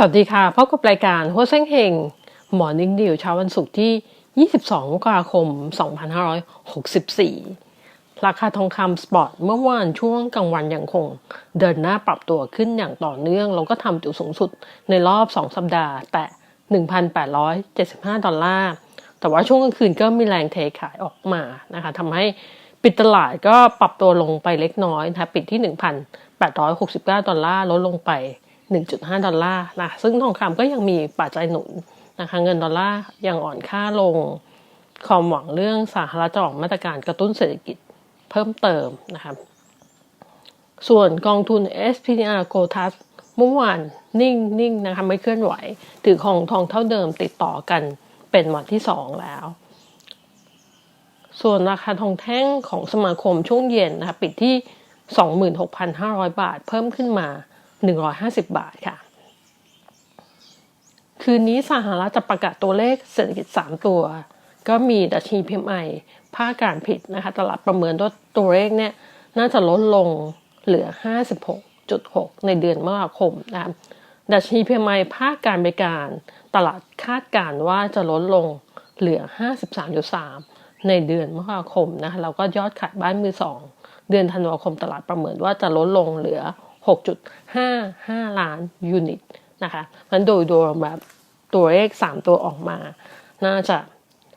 สวัสดีค่ะพบกับรายการหัวเส้งเฮงหมอนิ่งดิวเช้าวันศุกร์ที่ 22 มกราคม 2564 ราคาทองคำสปอร์ตเมื่อวานช่วงกลางวันยังคง เดินหน้าปรับตัวขึ้นอย่างต่อเนื่อง แล้วก็ทำจุดสูงสุดในรอบ 2 สัปดาห์ แต่ 1,875 ดอลลาร์ แต่ว่าช่วงกลางคืนก็มีแรงเทขายออกมานะคะทำให้ปิดตลาดก็ปรับตัวลงไปเล็กน้อยนะคะปิดที่ 1,869 ดอลลาร์ลดลงไป 1.5 ดอลลาร์นะซึ่งทองคำก็ยังมีปัจจัยหนุนนะคะเงินดอลลาร์ยังอ่อนค่าลงความหวังเรื่องสหรัฐจะออกมาตรการกระตุ้นเศรษฐกิจเพิ่มเติมนะคะส่วนกองทุน SPDR g o t a s เมื่อวานนิ่งนิ่งนะคะไม่เคลื่อนไหว ถือของทองเท่าเดิมติดต่อกันเป็นวันที่สองแล้ว ส่วนราคาทองแท่งของสมาคมช่วงเย็นนะคะปิดที่ 26,500 บาทเพิ่มขึ้นมา 150 บาทค่ะ คืนนี้สหรัฐจะประกาศตัวเลขเศรษฐกิจ 3 ตัว ก็มีดัชนี PMI ภาคการผิดนะคะ ตลาดประเมินว่าตัวเลขเนี่ยน่าจะลดลงเหลือ 56.6 ในเดือนมกราคมนะดัชนี PMI ภาคการบริการ ตลาดคาดการว่าจะลดลงเหลือ 53.3 ในเดือนมกราคมนะคะแล้วก็ยอดขายบ้านมือสองเดือนธันวาคมตลาดประเมินว่าจะลดลงเหลือ 6.55 ล้านยูนิตนะคะมันโดยรวมแบบตัวเลข 3 ตัวออกมา น่าจะ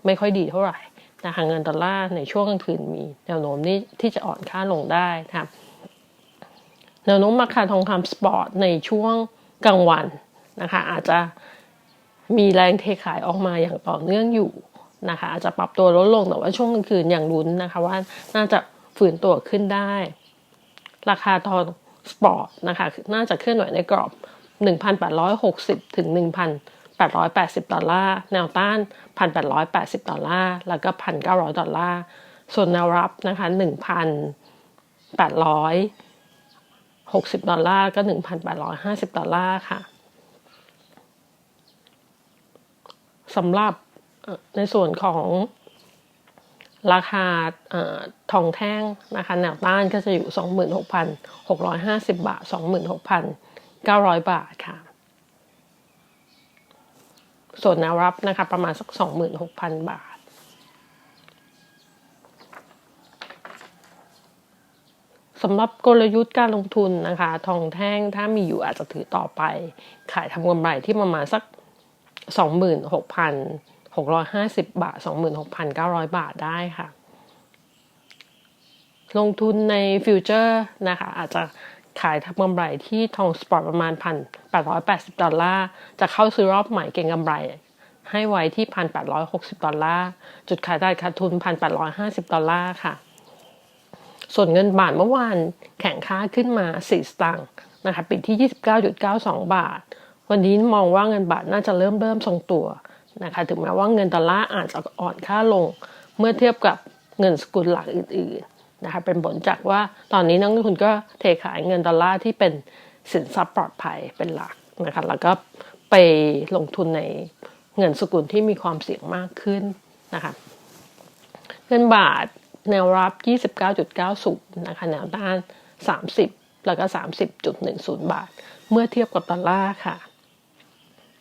ไม่ค่อยดีเท่าไหร่นะคะเงินดอลลาร์ในช่วงกลางคืนมีแนวโน้มที่ที่จะอ่อนค่าลงได้นะคะแนวโน้มราคาทองคำสปอร์ตในช่วงกลางวันนะคะ อาจจะมีแรงเทขายออกมาอย่างต่อเนื่องอยู่นะคะ อาจจะปรับตัวลดลงแต่ว่าช่วงกลางคืนอย่างลุ้นนะคะว่าน่าจะฝืนตัวขึ้นได้ ราคาทอง สปอร์ตนะคะน่าจะเคลื่อนไหวในกรอบ 1,860 ถึง 1,880 ดอลลาร์ แนวต้าน 1,880 ดอลลาร์ แล้วก็ 1,900 ดอลลาร์ ส่วนแนวรับนะคะ 1,860 ดอลลาร์ ก็ 1,850 ดอลลาร์ค่ะสำหรับในส่วนของ ราคาอทองแท่งนะคะแนวต้านก็จะอยู่ 26,650 บาท 26,900 บาทค่ะ ส่วนแนวรับนะคะประมาณสัก 26,000 บาท สำหรับกลยุทธ์การลงทุนนะคะ ทองแท่งถ้ามีอยู่อาจจะถือต่อไป ขายทำกำไรที่ประมาณสัก 26,000 650 บาท 26,900 บาทได้ค่ะ ลงทุนในฟิวเจอร์นะคะ อาจจะขายทำกำไรที่ทองสปอร์ตประมาณ 1,880 ดอลลาร์ จะเข้าซื้อรอบใหม่เก็งกำไร ให้ไว้ที่ 1,860 ดอลลาร์ จุดขายได้ขาดทุน 1,850 ดอลลาร์ค่ะ ส่วนเงินบาทเมื่อวานแข่งค่าขึ้นมา 4 สตางค์นะคะปิดที่ 29.92 บาท วันนี้มองว่าเงินบาทน่าจะเริ่มเริ่มทรงตัว นะคะถึงแม้ว่าเงินดอลลาร์อาจจะอ่อนค่าลง เมื่อเทียบกับเงินสกุลหลักอื่นๆนะคะเป็นผลจากว่าตอนนี้นักลงทุนก็เทขายเงินดอลลาร์ที่เป็นสินทรัพย์ปลอดภัยเป็นหลักนะคะแล้วก็ไปลงทุนในเงินสกุลที่มีความเสี่ยงมากขึ้นนะคะเงินบาทแนวรับ 29.90 นะคะแนวต้าน 30 แล้วก็ 30.10 บาท เมื่อเทียบกับดอลลาร์ค่ะ